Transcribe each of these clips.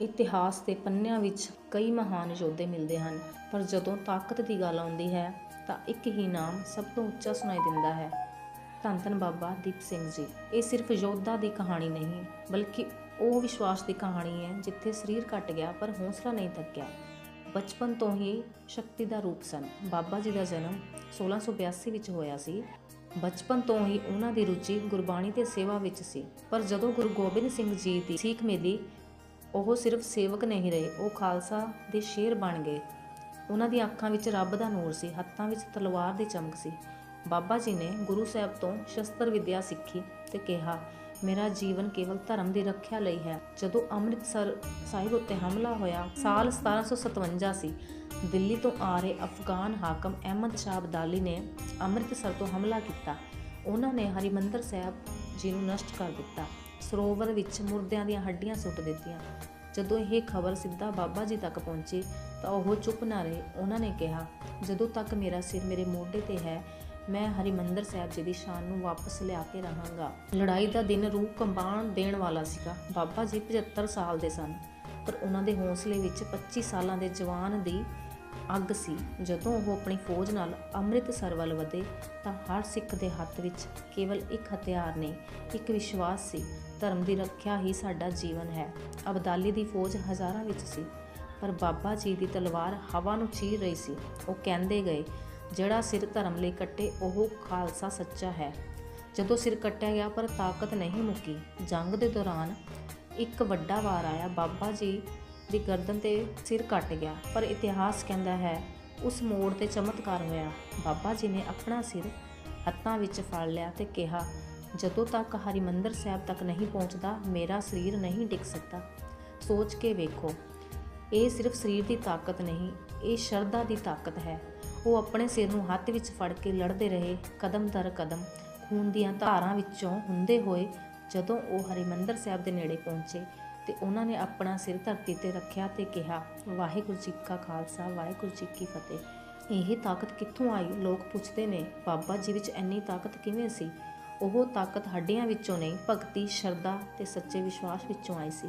ਇਤਿਹਾਸ ਦੇ ਪੰਨਿਆਂ ਵਿੱਚ ਕਈ ਮਹਾਨ ਯੋਧੇ ਮਿਲਦੇ ਹਨ, ਪਰ ਜਦੋਂ ਤਾਕਤ ਦੀ ਗੱਲ ਆਉਂਦੀ ਹੈ, ਤਾਂ ਇੱਕ ਹੀ ਨਾਮ ਸਭ ਤੋਂ ਉੱਚਾ ਸੁਣਾਈ ਦਿੰਦਾ ਹੈ। ਧੰਨ ਧੰਨ ਬਾਬਾ ਦੀਪ ਸਿੰਘ ਜੀ। ਇਹ ਸਿਰਫ ਯੋਧਾ ਦੀ ਕਹਾਣੀ ਨਹੀਂ, ਬਲਕਿ ਉਹ ਵਿਸ਼ਵਾਸ ਦੀ ਕਹਾਣੀ ਹੈ, ਜਿੱਥੇ ਸਰੀਰ ਘਟ ਗਿਆ ਪਰ ਹੌਸਲਾ ਨਹੀਂ ਥੱਕਿਆ। ਬਚਪਨ ਤੋਂ ਹੀ ਸ਼ਕਤੀ ਦਾ ਰੂਪ ਸਨ। ਬਾਬਾ ਜੀ ਦਾ ਜਨਮ 1682 ਵਿੱਚ ਹੋਇਆ ਸੀ। ਬਚਪਨ ਤੋਂ ਹੀ ਉਹਨਾਂ ਦੀ ਰੁਚੀ ਗੁਰਬਾਣੀ ਤੇ ਸੇਵਾ ਵਿੱਚ ਸੀ। ਪਰ ਜਦੋਂ ਗੁਰੂ ਗੋਬਿੰਦ ਸਿੰਘ ਜੀ ਦੀ ਸਿੱਖ ਮਿਲੀ ਉਹ ਸਿਰਫ ਸੇਵਕ ਨਹੀਂ ਰਹੇ, ਉਹ ਖਾਲਸਾ ਦੇ ਸ਼ੇਰ ਬਣ ਗਏ। ਉਹਨਾਂ ਦੀਆਂ ਅੱਖਾਂ ਵਿੱਚ ਰੱਬ ਦਾ ਨੂਰ ਸੀ, ਹੱਥਾਂ ਵਿੱਚ ਤਲਵਾਰ ਦੀ ਚਮਕ ਸੀ। ਬਾਬਾ ਜੀ ਨੇ ਗੁਰੂ ਸਾਹਿਬ ਤੋਂ ਸ਼ਸਤਰ ਵਿਦਿਆ ਸਿੱਖੀ ਤੇ ਕਿਹਾ, ਮੇਰਾ ਜੀਵਨ ਕੇਵਲ ਧਰਮ ਦੀ ਰੱਖਿਆ ਲਈ ਹੈ। ਜਦੋਂ ਅੰਮ੍ਰਿਤਸਰ ਸਾਹਿਬ ਉੱਤੇ ਹਮਲਾ ਹੋਇਆ, ਸਾਲ 1757 ਸੀ, ਦਿੱਲੀ ਤੋਂ ਆ ਰਹੇ ਅਫਗਾਨ ਹਾਕਮ ਅਹਿਮਦ ਸ਼ਾਹ ਅਬਦਾਲੀ ਨੇ ਅੰਮ੍ਰਿਤਸਰ ਤੋਂ ਹਮਲਾ ਕੀਤਾ। ਉਹਨਾਂ ਨੇ ਹਰਿਮੰਦਰ ਸਾਹਿਬ ਜੀ ਨੂੰ ਨਸ਼ਟ ਕਰ ਦਿੱਤਾ। ਸਰੋਵਰ ਵਿੱਚ ਮੁਰਦਿਆਂ ਦੀਆਂ ਹੱਡੀਆਂ ਸੁੱਟ ਦਿੱਤੀਆਂ। ਜਦੋਂ ਇਹ ਖਬਰ ਸਿੱਧਾ ਬਾਬਾ ਜੀ ਤੱਕ ਪਹੁੰਚੀ, ਤਾਂ ਉਹ ਚੁੱਪ ਨਾ ਰਹੇ। ਉਹਨਾਂ ਨੇ ਕਿਹਾ, ਜਦੋਂ ਤੱਕ ਮੇਰਾ ਸਿਰ ਮੇਰੇ ਮੋਢੇ ਤੇ ਹੈ, ਮੈਂ ਹਰਿਮੰਦਰ ਸਾਹਿਬ ਜੀ ਦੀ ਸ਼ਾਨ ਨੂੰ ਵਾਪਸ ਲਿਆ ਕੇ ਰਹਾਂਗਾ। ਲੜਾਈ ਦਾ ਦਿਨ ਰੂਹ ਕੰਬਾਣ ਦੇਣ ਵਾਲਾ ਸੀਗਾ। ਬਾਬਾ ਜੀ 75 ਸਾਲ ਦੇ ਸਨ, ਪਰ ਉਹਨਾਂ ਦੇ ਹੌਸਲੇ ਵਿੱਚ 25 ਸਾਲਾਂ ਦੇ ਜਵਾਨ ਦੀ ਅੱਗ ਸੀ। ਜਦੋਂ ਉਹ ਆਪਣੀ ਫੌਜ ਨਾਲ ਅੰਮ੍ਰਿਤਸਰ ਵੱਲ ਵਧੇ ਤਾਂ ਹਰ ਸਿੱਖ ਦੇ ਹੱਥ ਵਿੱਚ ਕੇਵਲ ਇੱਕ ਹਥਿਆਰ ਨਹੀਂ, ਇੱਕ ਵਿਸ਼ਵਾਸ ਸੀ। ਧਰਮ ਦੀ ਰੱਖਿਆ ਹੀ ਸਾਡਾ ਜੀਵਨ ਹੈ। ਅਬਦਾਲੀ ਦੀ ਫੌਜ ਹਜ਼ਾਰਾਂ ਵਿੱਚ ਸੀ, ਪਰ ਬਾਬਾ ਜੀ ਦੀ ਤਲਵਾਰ ਹਵਾ ਨੂੰ ਚੀਰ ਰਹੀ ਸੀ। ਉਹ ਕਹਿੰਦੇ ਗਏ, ਜਿਹੜਾ ਸਿਰ ਧਰਮ ਲਈ ਕੱਟੇ, ਉਹ ਖਾਲਸਾ ਸੱਚਾ ਹੈ। ਜਦੋਂ ਸਿਰ ਕੱਟਿਆ ਗਿਆ, ਪਰ ਤਾਕਤ ਨਹੀਂ ਮੁੱਕੀ। ਜੰਗ ਦੇ ਦੌਰਾਨ ਇੱਕ ਵੱਡਾ ਵਾਰ ਆਇਆ। ਬਾਬਾ ਜੀ ਦੀ ਗਰਦਨ ਤੇ ਸਿਰ ਕੱਟ ਗਿਆ, ਪਰ ਇਤਿਹਾਸ ਕਹਿੰਦਾ ਹੈ, ਉਸ ਮੋੜ ਤੇ ਚਮਤਕਾਰ ਹੋਇਆ। ਬਾਬਾ ਜੀ ਨੇ ਆਪਣਾ ਸਿਰ ਹੱਥਾਂ ਵਿੱਚ ਫੜ ਲਿਆ ਤੇ ਕਿਹਾ, ਜਦੋਂ ਤੱਕ ਹਰਿਮੰਦਰ ਸਾਹਿਬ ਤੱਕ ਨਹੀਂ ਪਹੁੰਚਦਾ, ਮੇਰਾ ਸਰੀਰ ਨਹੀਂ ਡਿੱਗ ਸਕਦਾ। ਸੋਚ ਕੇ ਵੇਖੋ, ਇਹ ਸਿਰਫ ਸਰੀਰ ਦੀ ਤਾਕਤ ਨਹੀਂ, ਇਹ ਸ਼ਰਧਾ ਦੀ ਤਾਕਤ ਹੈ। ਉਹ ਆਪਣੇ ਸਿਰ ਨੂੰ ਹੱਥ ਵਿੱਚ ਫੜ ਕੇ ਲੜਦੇ ਰਹੇ, ਕਦਮ ਦਰ ਕਦਮ, ਖੂਨ ਦੀਆਂ ਧਾਰਾਂ ਵਿੱਚੋਂ ਹੁੰਦੇ ਹੋਏ, ਜਦੋਂ ਉਹ ਹਰਿਮੰਦਰ ਸਾਹਿਬ ਦੇ ਨੇੜੇ ਪਹੁੰਚੇ ਤੇ ਉਹਨਾਂ ਨੇ ਆਪਣਾ ਸਿਰ ਧਰਤੀ ਤੇ ਰੱਖਿਆ ਤੇ ਕਿਹਾ, ਵਾਹਿਗੁਰੂ ਜੀ ਕਾ ਖਾਲਸਾ, ਵਾਹਿਗੁਰੂ ਜੀ ਕੀ ਫਤਿਹ। ਇਹ ਤਾਕਤ ਕਿੱਥੋਂ ਆਈ? ਲੋਕ ਪੁੱਛਦੇ ਨੇ, ਬਾਬਾ ਜੀ ਵਿੱਚ ਇੰਨੀ ਤਾਕਤ ਕਿਵੇਂ ਸੀ? ਉਹ ਤਾਕਤ ਹੱਡੀਆਂ ਵਿੱਚੋਂ ਨਹੀਂ, ਭਗਤੀ, ਸ਼ਰਧਾ ਤੇ ਸੱਚੇ ਵਿਸ਼ਵਾਸ ਵਿੱਚੋਂ ਆਈ ਸੀ।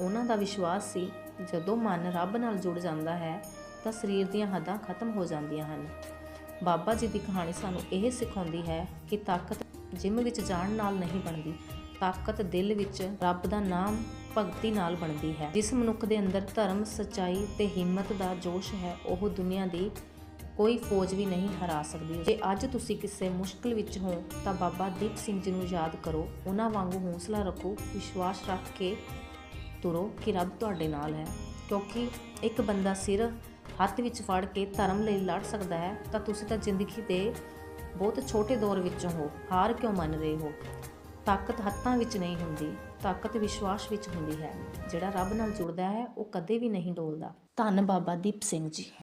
ਉਹਨਾਂ ਦਾ ਵਿਸ਼ਵਾਸ ਸੀ, ਜਦੋਂ ਮਨ ਰੱਬ ਨਾਲ ਜੁੜ ਜਾਂਦਾ ਹੈ, ਤਾਂ ਸਰੀਰ ਦੀਆਂ ਹੱਦਾਂ ਖਤਮ ਹੋ ਜਾਂਦੀਆਂ ਹਨ। ਬਾਬਾ ਜੀ ਦੀ ਕਹਾਣੀ ਸਾਨੂੰ ਇਹ ਸਿਖਾਉਂਦੀ ਹੈ ਕਿ ਤਾਕਤ ਜਿਮ ਵਿੱਚ ਜਾਣ ਨਾਲ ਨਹੀਂ ਬਣਦੀ। ਤਾਕਤ ਦਿਲ ਵਿੱਚ ਰੱਬ ਦਾ ਨਾਮ ਭਗਤੀ ਨਾਲ ਬਣਦੀ ਹੈ। ਜਿਸ ਮਨੁੱਖ ਦੇ ਅੰਦਰ ਧਰਮ, ਸਚਾਈ ਤੇ ਹਿੰਮਤ ਦਾ ਜੋਸ਼ ਹੈ, ਉਹ ਦੁਨੀਆ ਦੀ ਕੋਈ ਫੌਜ ਵੀ ਨਹੀਂ ਹਰਾ ਸਕਦੀ। ਜੇ ਅੱਜ ਤੁਸੀਂ ਕਿਸੇ ਮੁਸ਼ਕਲ ਵਿੱਚ ਹੋ, ਤਾਂ ਬਾਬਾ ਦੀਪ ਸਿੰਘ ਜੀ ਨੂੰ ਯਾਦ ਕਰੋ। ਉਹਨਾਂ ਵਾਂਗੂ ਹੌਸਲਾ ਰੱਖੋ, ਵਿਸ਼ਵਾਸ ਰੱਖ ਕੇ ਤੁਰੋ ਕਿ ਰੱਬ ਤੁਹਾਡੇ ਨਾਲ ਹੈ। ਕਿਉਂਕਿ ਇੱਕ ਬੰਦਾ ਸਿਰ ਹੱਥ ਵਿੱਚ ਫੜ ਕੇ ਧਰਮ ਲਈ ਲੜ ਸਕਦਾ ਹੈ, ਤਾਂ ਤੁਸੀਂ ਤਾਂ ਜ਼ਿੰਦਗੀ ਦੇ ਬਹੁਤ ਛੋਟੇ ਦੌਰ ਵਿੱਚੋਂ ਹੋ। ਹਾਰ ਕਿਉਂ ਮੰਨ ਰਹੇ ਹੋ? ਤਾਕਤ ਹੱਥਾਂ ਵਿੱਚ ਨਹੀਂ ਹੁੰਦੀ, ਤਾਕਤ ਵਿਸ਼ਵਾਸ ਵਿੱਚ ਹੁੰਦੀ ਹੈ। ਜਿਹੜਾ ਰੱਬ ਨਾਲ ਜੁੜਦਾ ਹੈ, ਉਹ ਕਦੇ ਵੀ ਨਹੀਂ ਡੋਲਦਾ। ਧੰਨ ਬਾਬਾ ਦੀਪ ਸਿੰਘ ਜੀ।